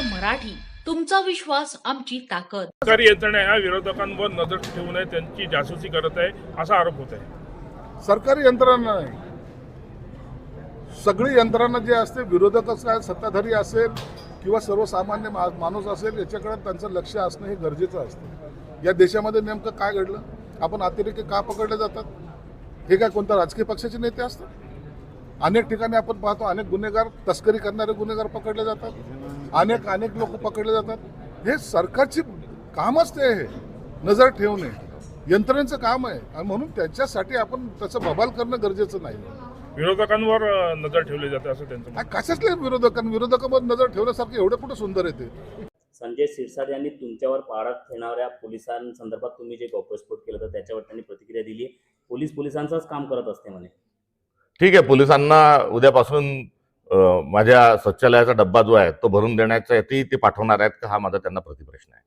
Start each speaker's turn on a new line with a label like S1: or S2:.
S1: आमचा विश्वास आमची ताकद.
S2: सरकारी यंत्रणा ह्या विरोधकांवर नजर ठेवू नये त्यांची जासूसी करत आहे असा आरोप होत आहे.
S3: सरकारी यंत्रणा नाही. सगळी यंत्रणा जी असते विरोधक काय सत्ताधारी असेल किंवा सर्वसामान्य मा- माणूस असेल याच्याकडे त्यांचं लक्ष असणं हे गरजेचं असतं. या देशामध्ये नेमकं काय घडलं? आपण अतिरेकी का पकडले जातात? हे काय कोणत्या राजकीय पक्षाचे नेते असतात? अनेक ठिकाणी आपण पाहतो अनेक गुन्हेगार तस्करी करणारे गुन्हेगार पकडले जातात. अनेक अनेक लोक पकडले जातात. हे सरकारची कामच ते आहे नजर ठेवणे. यंत्रणेचं काम आहे. आणि म्हणून त्याच्यासाठी आपण त्याचं बबाल करणं गरजेचं नाही.
S2: विरोधकांवर नजर ठेवली जाते असं त्यांचं म्हणणं.
S3: हा कशातले विरोधकां विरोधकांवर नजर ठेवण्यासारखं एवढं कुठं सुंदर येते
S4: संजय शिरसाट यांनी तुमच्यावर पाळत ठेवणाऱ्या पोलिसांसंदर्भात तुम्ही जे गौप्यस्फोट केलं तर त्याच्यावर त्यांनी प्रतिक्रिया दिली. पोलीस पोलिसांचंच काम करत असते म्हणे.
S5: ठीक आहे पोलिसांना उद्यापासून माझ्या शौचालयाचा डब्बा जो आहे तो भरून देण्यासाठी ते पाठवणार आहेत का? हा माझा त्यांना प्रतिप्रश्न आहे.